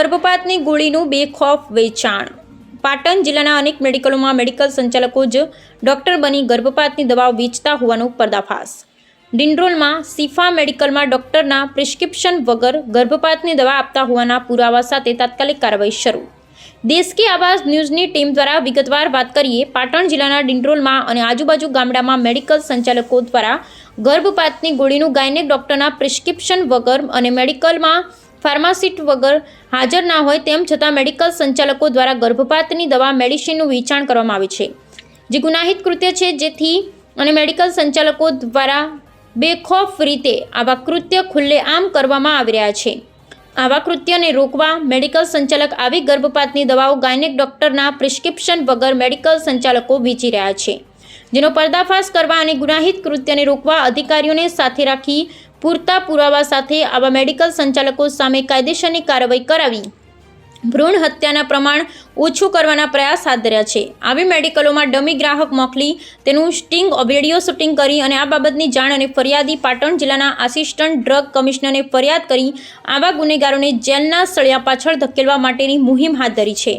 ગર્ભપાતની ગોળીનું બેખોફ વેચાણ. પાટણ જિલ્લાના અનેક મેડિકલોમાં મેડિકલ સંચાલકો જ ડોક્ટર બની ગર્ભપાતની દવાઓ વેચતા હોવાનો પર્દાફાશ. ડિંડ્રોલમાં સિફા મેડિકલમાં ડોક્ટરના પ્રિસ્ક્રિપ્શન વગર ગર્ભપાતની દવા આપતા હોવાના પુરાવા સાથે તાત્કાલિક કાર્યવાહી શરૂ. દેશ કે આવાઝ ન્યૂઝની ટીમ દ્વારા વિગતવાર વાત કરીએ, પાટણ જિલ્લાના ડિન્ડ્રોલમાં અને આજુબાજુ ગામડામાં મેડિકલ સંચાલકો દ્વારા ગર્ભપાતની ગોળીનું ગાયનેક ડોક્ટરના પ્રિસ્ક્રિપ્શન વગર અને મેડિકલમાં ફાર્માસિસ્ટ વગર હાજર ના હોય તેમ છતાં મેડિકલ સંચાલકો દ્વારા ગર્ભપાતની દવા મેડિસિનનું વેચાણ કરવામાં આવે છે. જે ગુનાહિત કૃત્ય છે, જેથી અને મેડિકલ સંચાલકો દ્વારા બેખોફ રીતે આવા કૃત્ય ખુલ્લેઆમ કરવામાં આવી રહ્યા છે. આવા કૃત્યને રોકવા મેડિકલ સંચાલક આવી ગર્ભપાતની દવાઓ ગાયનેક ડોક્ટરના પ્રિસ્ક્રિપ્શન વગર મેડિકલ સંચાલકો વેચી રહ્યા છે. જેનો પર્દાફાશ કરવા અને ગુનાહિત કૃત્યને રોકવા અધિકારીઓને સાથે રાખી પૂરતા પુરાવા સાથે આવા મેડિકલ સંચાલકો સામે કાયદેસરની કાર્યવાહી કરાવી. ભ્રૂણ હત્યાના પ્રમાણ ઓછું કરવાના પ્રયાસ હાથ ધર્યા છે. આવી મેડિકલોમાં ડમી ગ્રાહક મોકલી, તેનું સ્ટિંગ, વીડિયો શૂટિંગ કરી અને આ બાબતની જાણ અને ફરિયાદી પાટણ જિલ્લાના આસિસ્ટન્ટ ડ્રગ કમિશનરને ફરિયાદ કરી આવા ગુનેગારોને જેલના સળિયા પાછળ ધકેલવા માટેની મુહિમ હાથ ધરી છે.